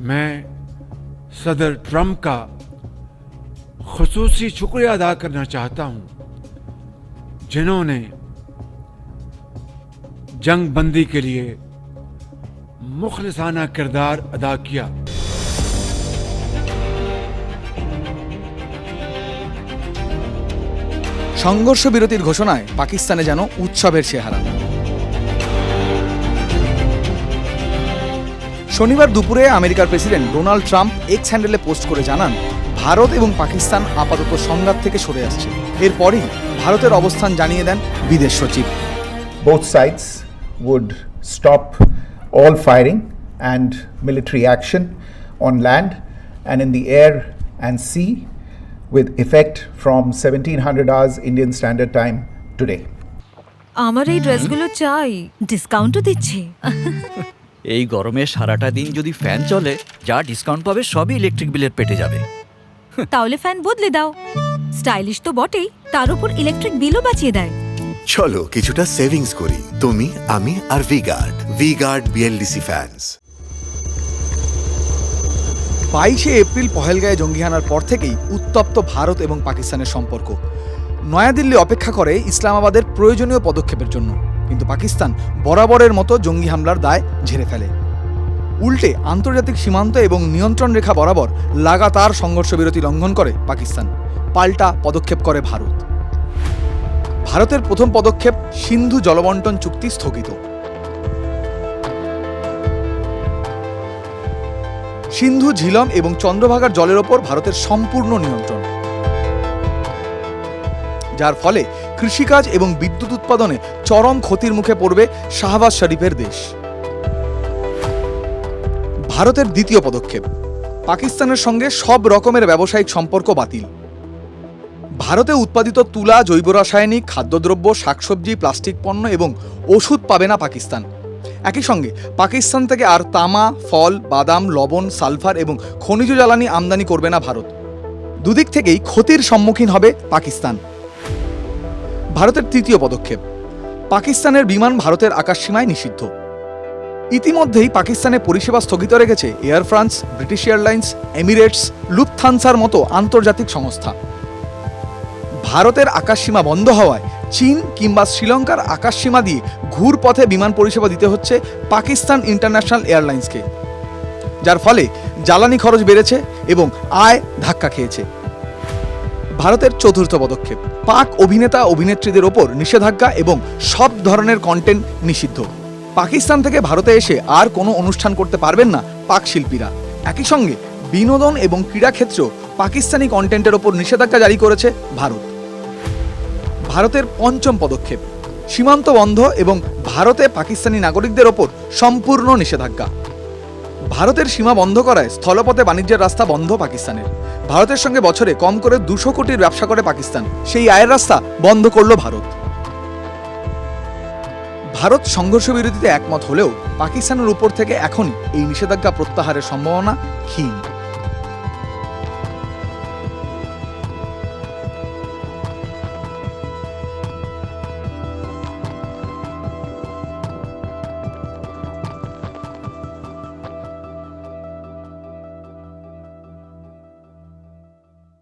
मैं सदर ट्रंप का खसूसी शुक्रिया अदा करना चाहता हूं जिन्होंने जंग बंदी के लिए मुखलसाना किरदार अदा किया সংঘর্ষ বিরতির ঘোষণায় পাকিস্তানে যেন উৎসবের চেহারা শনিবার দুপুরে আমেরিকার প্রেসিডেন্ট ডোনাল্ড ট্রাম্প এক্স হ্যান্ডেলে পোস্ট করে জানান ভারত এবং পাকিস্তান আপাতত সংঘাত থেকে সরে আসছে। এরপরই ভারতের অবস্থান জানিয়ে দেন বিদেশ সচিব। Both sides would stop all firing and military action on land and in the air and sea with effect from 1700 hours Indian Standard Time today. আমার এই ড্রেসগুলো চাই ডিসকাউন্টও দিচ্ছে। এই গরমে সারাটা দিন যদি ফ্যান চলে যা ডিসকাউন্ট পাবে সবই ইলেকট্রিক বিলের পেটে যাবে। তাহলে ফ্যান বদলে দাও। স্টাইলিশ তো বটেই তার উপর ইলেকট্রিক বিলও বাঁচিয়ে দেয়। চলো কিছুটা সেভিংস করি তুমি আমি আর V Guard V Guard V Guard BLDC fans বাইশে এপ্রিল পহেলগাঁয়ে জঙ্গি হানার পর থেকেই উত্তপ্ত ভারত এবং পাকিস্তানের সম্পর্ক। নয়াদিল্লি অপেক্ষা করে ইসলামাবাদের প্রয়োজনীয় পদক্ষেপের জন্য। কিন্তু পাকিস্তান বরাবরের মতো জঙ্গি হামলার দায় ঝেড়ে ফেলে। উল্টে আন্তর্জাতিক সীমান্ত এবং নিয়ন্ত্রণ রেখা বরাবর লাগাতার সংঘর্ষ বিরতি লঙ্ঘন করে পাকিস্তান। পাল্টা পদক্ষেপ করে ভারত। ভারতের প্রথম পদক্ষেপ সিন্ধু জলবন্টন চুক্তি স্থগিত। সিন্ধু, ঝিলম এবং চন্দ্রভাগার জলের ওপর ভারতের সম্পূর্ণ নিয়ন্ত্রণ। যার ফলে কৃষিকাজ এবং বিদ্যুৎ উৎপাদনে চরম ক্ষতির মুখে পড়বে শাহবাজ শরীফের দেশ। ভারতের দ্বিতীয় পদক্ষেপ, পাকিস্তানের সঙ্গে সব রকমের ব্যবসায়িক সম্পর্ক বাতিল। ভারতে উৎপাদিত তুলা, জৈব রাসায়নিক, খাদ্যদ্রব্য, শাকসবজি, প্লাস্টিক পণ্য এবং ওষুধ পাবে না পাকিস্তান। একই সঙ্গে পাকিস্তান থেকে আর তামা, ফল, বাদাম, লবণ, সালফার এবং খনিজ জ্বালানি আমদানি করবে না ভারত। দুদিক থেকেই ক্ষতির সম্মুখীন হবে পাকিস্তান। ভারতের তৃতীয় পদক্ষেপ। পাকিস্তানের বিমান ভারতের আকাশসীমায় নিষিদ্ধ। ইতিমধ্যেই পাকিস্তানে পরিষেবা স্থগিত রেখেছে Air France, British Airlines, Emirates, লুফথানসার মতো আন্তর্জাতিক সংস্থা। ভারতের আকাশসীমা বন্ধ হওয়ায় চীন কিংবা শ্রীলঙ্কার আকাশসীমা দিয়ে ঘুরপথে বিমান পরিষেবা দিতে হচ্ছে পাকিস্তান ইন্টারন্যাশনাল এয়ারলাইন্সকে। যার ফলে জ্বালানি খরচ বেড়েছে এবং আয় ধাক্কা খেয়েছে। ভারতের চতুর্থ পদক্ষেপ। পাক অভিনেতা, অভিনেত্রীদের ওপর নিষেধাজ্ঞা এবং সব ধরনের কন্টেন্ট নিষিদ্ধ। পাকিস্তান থেকে ভারতে এসে আর কোনো অনুষ্ঠান করতে পারবেন না পাক শিল্পীরা। একই সঙ্গে বিনোদন এবং ক্রীড়া ক্ষেত্রেও পাকিস্তানি কন্টেন্টের ওপর নিষেধাজ্ঞা জারি করেছে ভারত। ভারতের পঞ্চম পদক্ষেপ, সীমান্ত বন্ধ এবং ভারতে পাকিস্তানি নাগরিকদের ওপর সম্পূর্ণ নিষেধাজ্ঞা। ভারতের সীমা বন্ধ করায় স্থলপথে বাণিজ্যের রাস্তা বন্ধ পাকিস্তানের। ভারতের সঙ্গে বছরে কম করে দুশো কোটির ব্যবসা করে পাকিস্তান। সেই আয়ের রাস্তা বন্ধ করল ভারত। ভারত সংঘর্ষ বিরতিতে একমত হলেও পাকিস্তানের উপর থেকে এখনই এই নিষেধাজ্ঞা প্রত্যাহারের সম্ভাবনা ক্ষীণ।